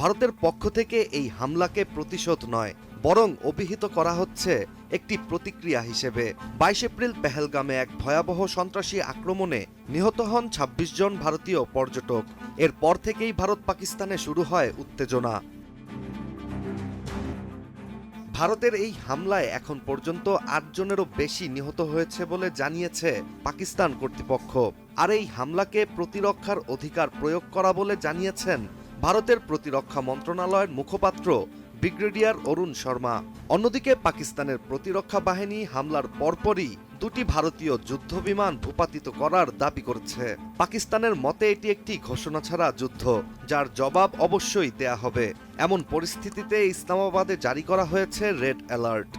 ভারতের পক্ষ থেকে এই হামলাকে প্রতিশোধ নয়, বরং অভিহিত করা হচ্ছে একটি প্রতিক্রিয়া হিসেবে। বাইশ এপ্রিল পেহেলগামে এক ভয়াবহ সন্ত্রাসী আক্রমণে নিহত হন ২৬ জন ভারতীয় পর্যটক। এরপর থেকেই ভারত পাকিস্তানে শুরু হয় উত্তেজনা। ভারতের এই হামলায় এখন পর্যন্ত আট জনেরও বেশি নিহত হয়েছে বলে জানিয়েছে পাকিস্তান কর্তৃপক্ষ। আর এই হামলাকে প্রতিরক্ষার অধিকার প্রয়োগ করা বলে জানিয়েছেন ভারতের প্রতিরক্ষা মন্ত্রণালয়ের মুখপাত্র ব্রিগেডিয়ার অরুণ শর্মা। অন্যদিকে পাকিস্তানের প্রতিরক্ষা বাহিনী হামলার পরপরই দুটি ভারতীয় যুদ্ধবিমান ভূপাতিত করার দাবি করেছে। পাকিস্তানের মতে এটি একটি ঘোষণা ছাড়া যুদ্ধ, যার জবাব অবশ্যই দেয়া হবে। এমন পরিস্থিতিতে ইসলামাবাদে জারি করা হয়েছে রেড অ্যালার্ট।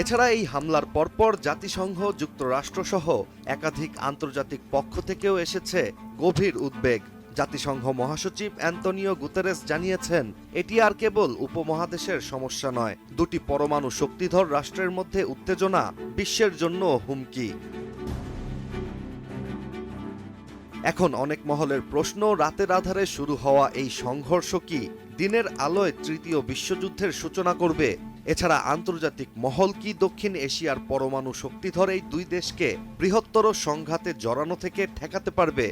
এছাড়া এই হামলার পরপর জাতিসংঘ, যুক্তরাষ্ট্রসহ একাধিক আন্তর্জাতিক পক্ষ থেকেও এসেছে গভীর উদ্বেগ। জাতিসংঘ মহাসচিব অ্যান্তনিও গুতেরেস জানিয়েছেন, এটি আর কেবল উপমহাদেশের সমস্যা নয়, দুটি পরমাণু শক্তিধর রাষ্ট্রের মধ্যে উত্তেজনা বিশ্বের জন্য হুমকি। এখন অনেক মহলের প্রশ্ন রাতের আধারে শুরু হওয়া এই সংঘর্ষ কি দিনের আলোয় তৃতীয় বিশ্বযুদ্ধের সূচনা করবে এছাড়া আন্তর্জাতিক মহল কি দক্ষিণ এশিয়ার পরমাণু শক্তিধর এই দুই দেশকে বৃহত্তর সংঘাতে জড়ানো থেকে ঠেকাতে পারবে?